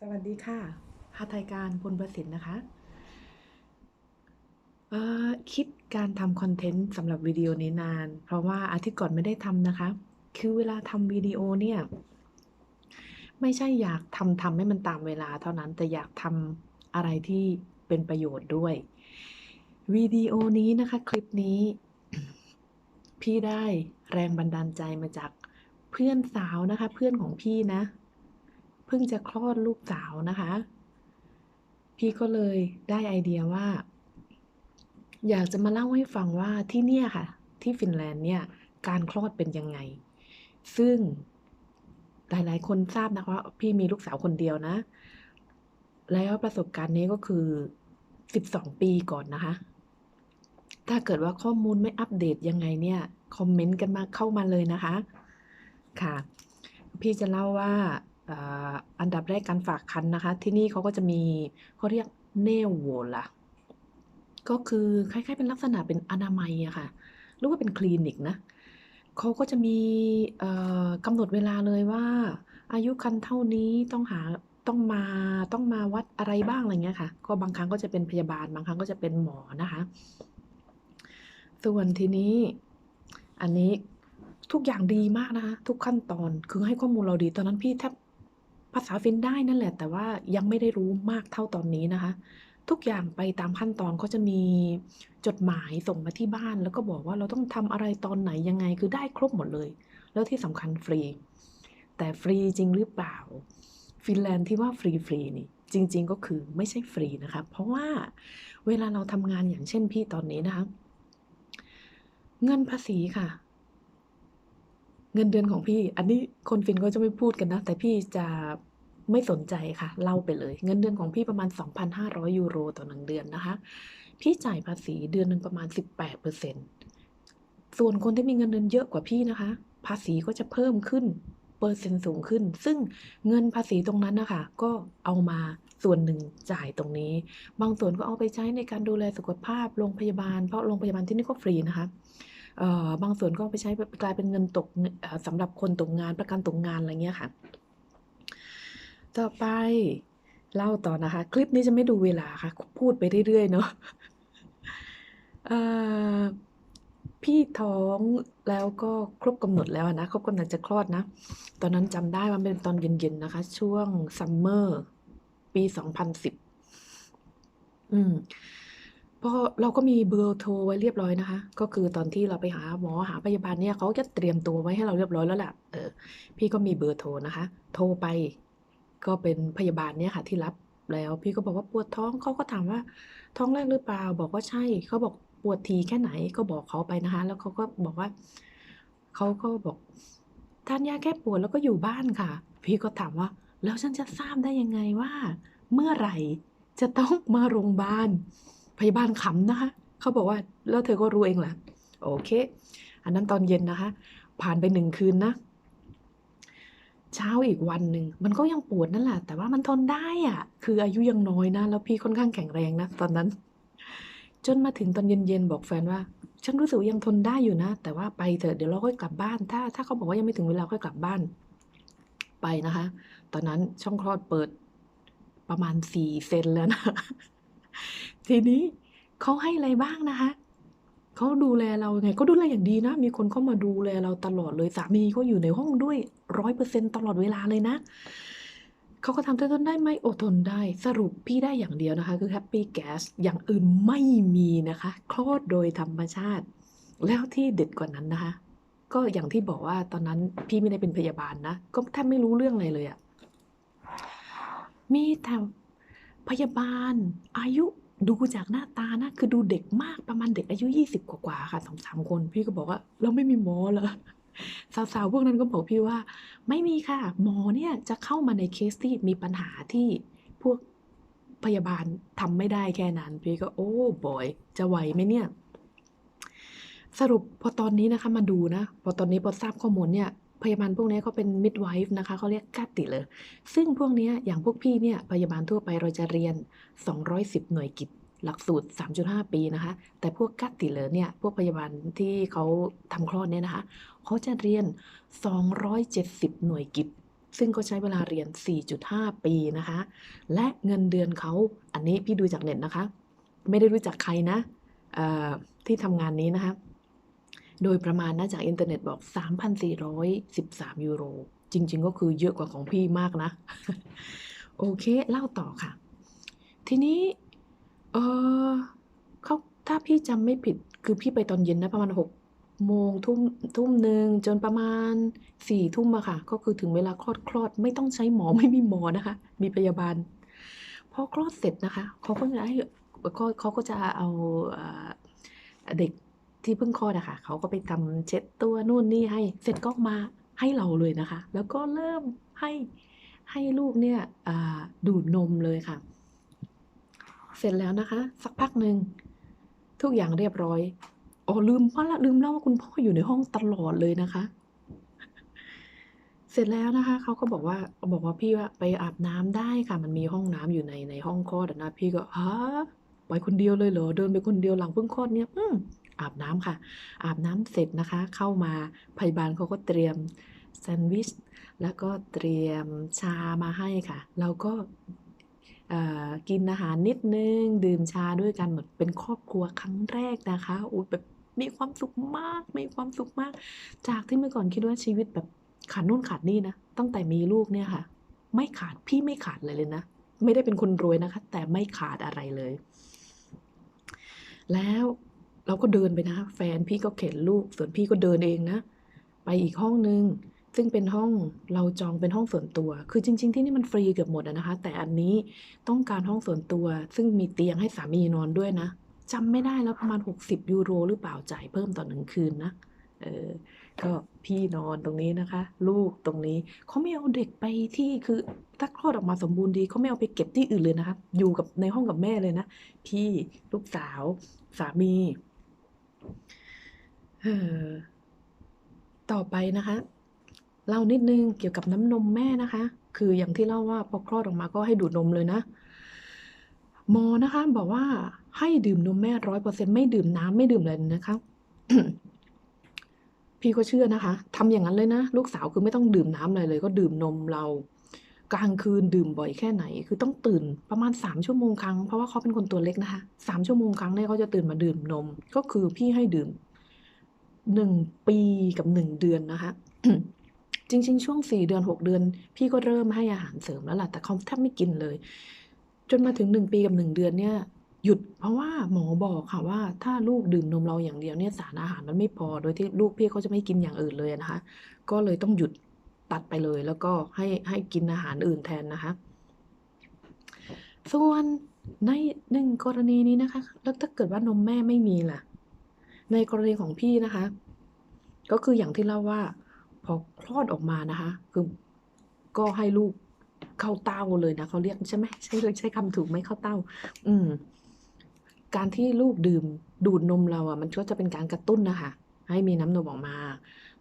สวัสดีค่ะหาไทยการพลประสิทธิ์นะคะคิดการทำคอนเทนต์สำหรับวิดีโอนี้นาน เพราะว่าอาทิตย์ก่อนไม่ได้ทำนะคะ คือเวลาทำวิดีโอเนี่ย ไม่ใช่อยากทำทำให้มันตามเวลาเท่านั้น แต่อยากทำอะไรที่เป็นประโยชน์ด้วย วิดีโอนี้นะคะ คลิปนี้ พี่ได้แรงบันดาลใจมาจากเพื่อนสาวนะคะ เพื่อนของพี่นะ เพิ่งจะคลอดลูกสาวนะคะ พี่ก็เลยได้ไอเดียว่า อยากจะมาเล่าให้ฟังว่าที่เนี่ยค่ะ ที่ฟินแลนด์เนี่ยการคลอดเป็นยังไง ซึ่งหลายๆ คนทราบนะคะว่าพี่มีลูกสาวคนเดียวนะ แล้วประสบการณ์นี้ก็คือ 12 ปีก่อนนะคะ ถ้าเกิดว่าข้อมูลไม่อัปเดตยังไงเนี่ยคอมเมนต์กันมาเข้ามาเลยนะคะ ค่ะ พี่จะเล่าว่า อันดับแรกการฝากคันนะคะ ที่นี่เขาก็จะมีเขาเรียกเนวโวล่ะก็คือคล้ายๆเป็นลักษณะเป็นอนามัยอะค่ะ หรือว่าเป็นคลินิกนะเขาก็จะมีกำหนดเวลาเลยว่า อายุคันเท่านี้ต้องหาต้องมาต้องมาวัดอะไรบ้างอะไรเงี้ยค่ะ ก็บางครั้งก็จะเป็นพยาบาลบางครั้งก็จะเป็นหมอนะคะ ส่วนทีนี้อันนี้ทุกอย่างดีมากนะคะ ทุกขั้นตอนคือให้ข้อมูลเราดี ตอนนั้นพี่แทบ ภาษาฟินได้นั่นแหละ แต่ว่ายังไม่ได้รู้มากเท่าตอนนี้นะคะ ทุกอย่างไปตามขั้นตอนเขาจะมีจดหมายส่งมาที่บ้าน แล้วก็บอกว่าเราต้องทำอะไรตอนไหนยังไงคือได้ครบหมดเลย แล้วที่สำคัญฟรี แต่ฟรีจริงหรือเปล่า ฟินแลนด์ที่ว่าฟรีฟรีนี่จริง ๆ ก็คือไม่ใช่ฟรีนะคะ เพราะว่าเวลาเราทำงานอย่างเช่นพี่ตอนนี้นะคะ เงินภาษีค่ะ เงินเดือนของพี่ อันนี้คนฟินก็จะไม่พูดกันนะ แต่พี่จะ ไม่สนใจค่ะ เล่าไปเลย เงินเดือนของพี่ประมาณ 2,500 ยูโรต่อหนึ่งเดือนนะคะ พี่จ่ายภาษีเดือนหนึ่งประมาณ 18%ส่วนคนที่มีเงินเดือนเยอะกว่าพี่นะคะ ภาษีก็จะเพิ่มขึ้น เปอร์เซ็นต์สูงขึ้น ซึ่งเงินภาษีตรงนั้นนะคะ ก็เอามาส่วนหนึ่งจ่ายตรงนี้ บางส่วนก็เอาไปใช้ในการดูแลสุขภาพโรงพยาบาล เพราะโรงพยาบาลที่นี่ก็ฟรีนะคะบางส่วนก็ไปใช้กลายเป็นเงินตกเอ่อสำหรับคนตกงานประกันตกงานอะไรเงี้ยค่ะ ต่อไปเล่าต่อนะคะ คลิปนี้จะไม่ดูเวลาค่ะ พูดไปเรื่อยๆเนาะพี่ท้องแล้วก็ครบกำหนดแล้วนะครบกำหนดจะคลอดนะ ตอนนั้นจำได้ว่าเป็นตอนเย็นๆนะคะ ช่วงซัมเมอร์ปี2010อืมพอเราก็มีเบอร์โทรไว้เรียบร้อยนะคะ ก็คือตอนที่เราไปหาหมอหาพยาบาลเนี่ยเขาจะเตรียมตัวไว้ให้เราเรียบร้อยแล้วแหละเออพี่ก็มีเบอร์โทรนะคะ โทรไป ก็เป็นพยาบาลเนี่ยค่ะที่รับแล้วพี่ก็บอกว่าปวดท้องเขาก็ถามว่าท้องแรกหรือเปล่า บอกว่าใช่เขาบอกปวดทีแค่ไหนก็บอกเขาไปนะคะ แล้วเขาก็บอกว่าเขาก็บอกทานยาแก้ปวดแล้วก็อยู่บ้านค่ะ พี่ก็ถามว่า แล้วฉันจะทราบได้ยังไงว่า เมื่อไหร่จะต้องมาโรงพยาบาล พยาบาลขำนะคะเขาบอกว่าแล้วเธอก็รู้เองแหละโอเค อันนั้นตอนเย็นนะคะ ผ่านไปหนึ่งคืนนะ เช้าอีกวันหนึ่งมันก็ยังปวดนั่นแหละ แต่ว่ามันทนได้อะคืออายุยังน้อยนะ แล้วพี่ค่อนข้างแข็งแรงนะตอนนั้น จนมาถึงตอนเย็นๆบอกแฟนว่า ฉันรู้สึกยังทนได้อยู่นะ แต่ว่าไปเถอะเดี๋ยวเราค่อยกลับบ้าน ถ้า ถ้าเขาบอกว่ายังไม่ถึงเวลาค่อยกลับบ้าน ไปนะคะ ตอนนั้นช่องคลอดเปิดประมาณสี่เซนแล้วนะ ทีนี้เขาให้อะไรบ้างนะคะ เขาดูแลเราไงก็ดูแลอย่างดีนะ มีคนเข้ามาดูแลเราตลอดเลยสามีก็อยู่ในห้องด้วยร้อยเปอร์เซ็นตลอดเวลาเลยนะเขาก็ทำทนได้ไหมอดทนได้สรุปพี่ได้อย่างเดียวนะคะ คือแฮปปี้แก๊สอย่างอื่นไม่มีนะคะคลอดโดยธรรมชาติ แล้วที่เด็ดกว่านั้นนะคะ ก็อย่างที่บอกว่าตอนนั้นพี่ไม่ได้เป็นพยาบาลนะ ก็แทบไม่รู้เรื่องอะไรเลยอะมีแต่พยาบาลอายุ ดูจากหน้าตานะ คือดูเด็กมากประมาณเด็กอายุยี่สิบกว่าๆค่ะสองสามคน พี่ก็บอกว่า เราไม่มีหมอเหรอสาวๆพวกนั้นก็บอกพี่ว่า ไม่มีค่ะ หมอเนี่ยจะเข้ามาในเคสที่มีปัญหาที่พวกพยาบาลทำไม่ได้แค่นั้น พี่ก็โอ้บอย จะไหวไหมเนี่ย สรุปพอตอนนี้นะคะมาดูนะ พอตอนนี้พอทราบข้อมูลเนี่ย พยาบาลพวกนี้เขาเป็นมิดไวฟ์นะคะเขาเรียกกัตติเลย ซึ่งพวกนี้อย่างพวกพี่เนี่ยพยาบาลทั่วไปเราจะเรียน 210 หน่วยกิตหลักสูตร 3.5 ปีนะคะ แต่พวกกัตติเลอเนี่ย พวกพยาบาลที่เขาทำคลอดเนี่ยนะคะ เขาจะเรียน 270 หน่วยกิตซึ่งก็ใช้เวลาเรียน 4.5 ปีนะคะ และเงินเดือนเขา อันนี้พี่ดูจากเน็ตนะคะ ไม่ได้รู้จักใครนะที่ทำงานนี้นะคะ โดยประมาณนะจากอินเทอร์เน็ตบอก 3,413 ยูโร จริง ๆ ก็คือเยอะกว่าของพี่มากนะ โอเค เล่าต่อค่ะ ทีนี้เออเขาถ้าพี่จำไม่ผิดคือพี่ไปตอนเย็นนะประมาณหกโมงทุ่มทุ่มหนึ่งจนประมาณสี่ทุ่มอะค่ะ ก็คือถึงเวลาคลอดคลอดไม่ต้องใช้หมอไม่มีหมอนะคะ มีพยาบาลพอคลอดเสร็จนะคะเขาก็จะให้เขาเขาก็จะเอาเด็ก ที่เพิ่งคลอดอะค่ะเขาก็ไปทำเช็ดตัวนู่นนี่ให้เสร็จก็มาให้เราเลยนะคะ แล้วก็เริ่มให้ให้ลูกเนี่ยดูดนมเลยค่ะ เสร็จแล้วนะคะ สักพักหนึ่งทุกอย่างเรียบร้อยอ๋อลืมว่าละลืมเล่าว่าคุณพ่ออยู่ในห้องตลอดเลยนะคะ เสร็จแล้วนะคะเขาก็บอกว่าบอกว่าพี่ว่าไปอาบน้ำได้ค่ะ มันมีห้องน้ำอยู่ในในห้องคลอดนะพี่ก็ฮะไปคนเดียวเลยเหรอเดินไปคนเดียวหลังเพิ่งคลอดเนี่ย อืม อาบน้ำค่ะ อาบน้ำเสร็จนะคะ เข้ามาพยาบาลเขาก็เตรียมแซนด์วิชแล้วก็เตรียมชามาให้ค่ะ เราก็กินอาหารนิดนึง ดื่มชาด้วยกันเหมือนเป็นครอบครัวครั้งแรกนะคะอุ้ยแบบมีความสุขมาก มีความสุขมาก จากที่เมื่อก่อนคิดว่าชีวิตแบบขาดนู่นขาดนี่นะ ตั้งแต่มีลูกเนี่ยค่ะ ไม่ขาดพี่ไม่ขาดเลยเลยนะ ไม่ได้เป็นคนรวยนะคะ แต่ไม่ขาดอะไรเลย แล้ว เราก็เดินไปนะ แฟนพี่ก็เข็นลูก ส่วนพี่ก็เดินเองนะ ไปอีกห้องนึง ซึ่งเป็นห้องเราจองเป็นห้องส่วนตัว คือจริง ๆ ที่นี่มันฟรีเกือบหมดอะนะคะ แต่อันนี้ต้องการห้องส่วนตัว ซึ่งมีเตียงให้สามีนอนด้วยนะจำไม่ได้แล้วประมาณ 60 ยูโรหรือเปล่าจ่ายเพิ่มต่อหนึ่งคืนนะเออก็พี่นอนตรงนี้นะคะ ลูกตรงนี้เขาไม่เอาเด็กไปที่คือถ้าคลอดออกมาสมบูรณ์ดีเขาไม่เอาไปเก็บที่อื่นเลยนะคะ อยู่กับในห้องกับแม่เลยนะ พี่ลูกสาว สามี ต่อไปนะคะ เล่านิดนึงเกี่ยวกับน้ำนมแม่นะคะ คืออย่างที่เล่าว่าพอคลอดออกมาก็ให้ดูดนมเลยนะหมอนะคะ บอกว่าให้ดื่มนมแม่ร้อยเปอร์เซ็นไม่ดื่มน้ำไม่ดื่มอะไรเลยนะคะพี่ก็เชื่อนะคะทำอย่างนั้นเลยนะ ลูกสาวคือไม่ต้องดื่มน้ำอะไรเลย ก็ดื่มนมเรา กลางคืนดื่มบ่อยแค่ไหน คือต้องตื่นประมาณสามชั่วโมงครั้งเพราะว่าเขาเป็นคนตัวเล็กนะคะสามชั่วโมงครั้งเนี่ยเขาจะตื่นมาดื่มนม ก็คือพี่ให้ดื่ม หนึ่งปีกับหนึ่งเดือนนะคะ จริง ๆ ช่วงสี่เดือนหกเดือน พี่ก็เริ่มให้อาหารเสริมแล้วล่ะ แต่เขาแทบไม่กินเลย จนมาถึงหนึ่งปีกับหนึ่งเดือนเนี่ยหยุดเพราะว่าหมอบอกค่ะว่าถ้าลูกดื่มนมเราอย่างเดียวเนี่ยสารอาหารมันไม่พอโดยที่ลูกพี่เขาจะไม่กินอย่างอื่นเลยนะคะ ก็เลยต้องหยุดตัดไปเลย แล้วก็ให้ให้กินอาหารอื่นแทนนะคะ ส่วนในหนึ่งกรณีนี้นะคะ แล้วถ้าเกิดว่านมแม่ไม่มีล่ะ ในกรณีของพี่นะคะ ก็คืออย่างที่เล่าว่า พอคลอดออกมานะคะ คือก็ให้ลูกเข้าเต้าเลยนะเขาเรียกใช่ไหมใช่ใช้คำถูกไหมเข้าเต้า อืม การที่ลูกดื่มดูดนมเราอะ มันก็จะเป็นการกระตุ้นนะคะ ให้มีน้ำนมออกมา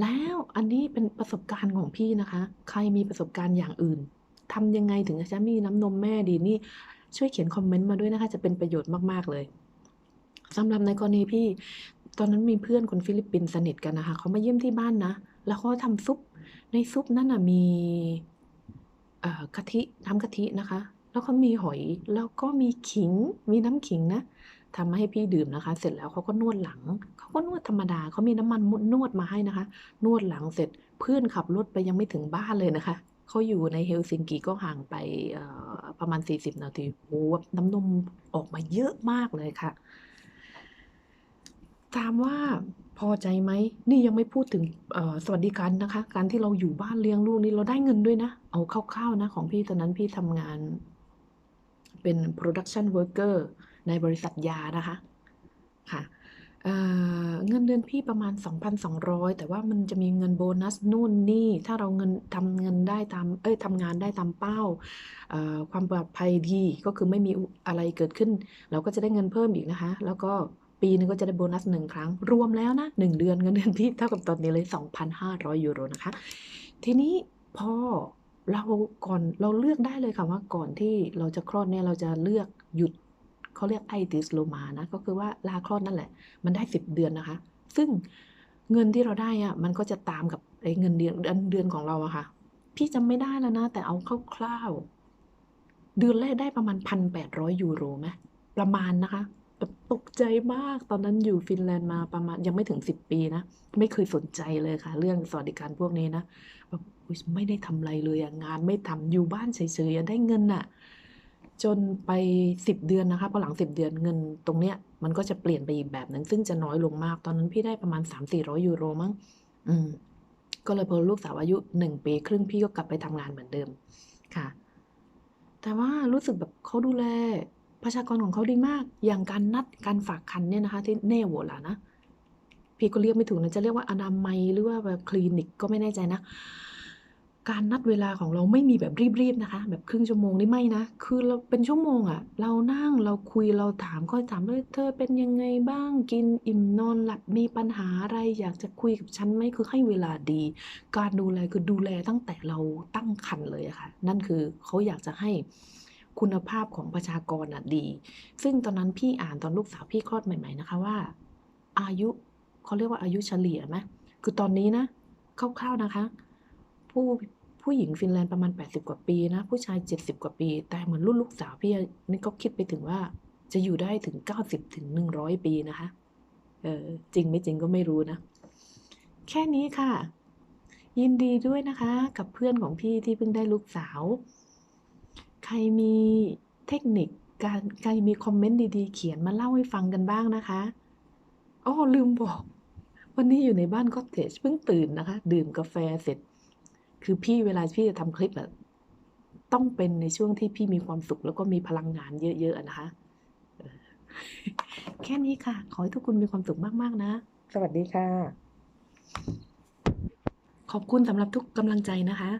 แล้วอันนี้เป็นประสบการณ์ของพี่นะคะ ใครมีประสบการณ์อย่างอื่นทำยังไงถึงจะมีน้ำนมแม่ดีนี่ ช่วยเขียนคอมเมนต์มาด้วยนะคะ จะเป็นประโยชน์มาก ๆ เลยสำหรับในกรณีพี่ ตอนนั้นมีเพื่อนคนฟิลิปปินส์สนิทกันนะคะเขามาเยี่ยมที่บ้านนะ แล้วเขาทำซุป ในซุปนั่นน่ะมีเอ่อกะทิน้ำกะทินะคะ แล้วก็มีหอย แล้วก็มีขิง มีน้ำขิงนะทำมาให้พี่ดื่มนะคะ เสร็จแล้วเขาก็นวดหลัง เขาก็นวดธรรมดา เขามีน้ำมันนวดมาให้นะคะ นวดหลังเสร็จ เพื่อนขับรถไปยังไม่ถึงบ้านเลยนะคะ เขาอยู่ในเฮลซิงกิก็ห่างไปประมาณ 40 นาที โอ้น้ำนมออกมาเยอะมากเลยค่ะ ถามว่าพอใจไหม นี่ยังไม่พูดถึงสวัสดิการนะคะ การที่เราอยู่บ้านเลี้ยงลูกนี่เราได้เงินด้วยนะ เอาคร่าวๆนะของพี่ตอนนั้นพี่ทำงานเป็น production worker ในบริษัทยานะคะ ค่ะเเงินเดือนพี่ประมาณ 2,200 แต่ว่ามันจะมีเงินโบนัสนู่นนี่ ถ้าเราเงินทำเงินได้ตาม เอ้ยทำงานได้ตามเป้า ความปลอดภัยดี ก็คือไม่มีอะไรเกิดขึ้น เราก็จะได้เงินเพิ่มอีกนะคะ แล้วก็ ปีนึงก็จะได้โบนัสหนึ่งครั้ง รวมแล้วนะหนึ่งเดือนเงินเดือนพี่เท่ากับตอนนี้เลย 2,500 ยูโรนะคะ ทีนี้พอเราก่อนเราเลือกได้เลยค่ะว่าก่อนที่เราจะคลอดเนี่ยเราจะเลือกหยุดเขาเรียกไอติสโลมานะ ก็คือว่าลาคลอดนั่นแหละ มันได้ 10 เดือนนะคะ ซึ่งเงินที่เราได้อะมันก็จะตามกับไอ้เงินเดือนเดือนเดือนของเราอะค่ะ พี่จำไม่ได้แล้วนะ แต่เอาคร่าวๆเดือนแรกได้ประมาณ 1,800 ยูโรไหมประมาณนะคะ แบบตกใจมาก ตอนนั้นอยู่ฟินแลนด์มาประมาณยังไม่ถึง10ปีนะ ไม่เคยสนใจเลยค่ะ เรื่องสวัสดิการพวกนี้นะแบบไม่ได้ทำอะไรเลยงานไม่ทำอยู่บ้านเฉยๆได้เงินน่ะจนไป10เดือนนะคะพอหลัง10เดือนเงินตรงเนี้ย มันก็จะเปลี่ยนไปอีกแบบหนึ่งซึ่งจะน้อยลงมาก ตอนนั้นพี่ได้ประมาณ300-400ยูโรมั้งอืม ก็เลยพอลูกสาวอายุ1ปีครึ่งพี่ก็กลับไปทำงานเหมือนเดิมค่ะ แต่ว่ารู้สึกแบบเขาดูแล ประชากรของเขาดีมาก อย่างการนัดการฝากครรภ์เนี่ยนะคะ ที่เน่โหวล่ะนะ พี่ก็เรียกไม่ถูกนะ จะเรียกว่าอนามัยหรือว่าแบบคลินิกก็ไม่แน่ใจนะ การนัดเวลาของเราไม่มีแบบรีบๆนะคะ แบบครึ่งชั่วโมงนี่ไม่นะ คือเราเป็นชั่วโมงอะเรานั่งเราคุยเราถามก็ถามว่า"เธอเป็นยังไงบ้าง กินอิ่มนอนหลับมีปัญหาอะไรอยากจะคุยกับฉันไหม?"คือให้เวลาดี การดูแลคือดูแลตั้งแต่เราตั้งครรภ์เลยอะค่ะ นั่นคือเขาอยากจะให้ คุณภาพของประชากรน่ะดี ซึ่งตอนนั้นพี่อ่านตอนลูกสาวพี่คลอดใหม่ ๆนะคะว่า อายุเขาเรียกว่าอายุเฉลี่ยไหมคือตอนนี้นะคร่าวๆนะคะ ผู้ผู้หญิงฟินแลนด์ประมาณ 80 กว่าปีนะผู้ชาย 70 กว่าปี แต่เหมือนรุ่นลูกสาวพี่นี่ก็คิดไปถึงว่าจะอยู่ได้ถึง 90-100 ปีนะคะ เออจริงไม่จริงก็ไม่รู้นะ แค่นี้ค่ะ ยินดีด้วยนะคะ กับเพื่อนของพี่ที่เพิ่งได้ลูกสาว ใครมีเทคนิคการใครมีคอมเมนต์ดีๆ เขียนมาเล่าให้ฟังกันบ้างนะคะอ้อลืมบอก วันนี้อยู่ในบ้านคอตเทจเพิ่งตื่นนะคะ ดื่มกาแฟเสร็จ คือพี่เวลาพี่จะทำคลิปอะต้องเป็นในช่วงที่พี่มีความสุขแล้วก็มีพลังงานเยอะๆอะนะคะเออแค่นี้ค่ะ ขอให้ทุกคนมีความสุขมากๆนะ สวัสดีค่ะ ขอบคุณสำหรับทุกกำลังใจนะคะ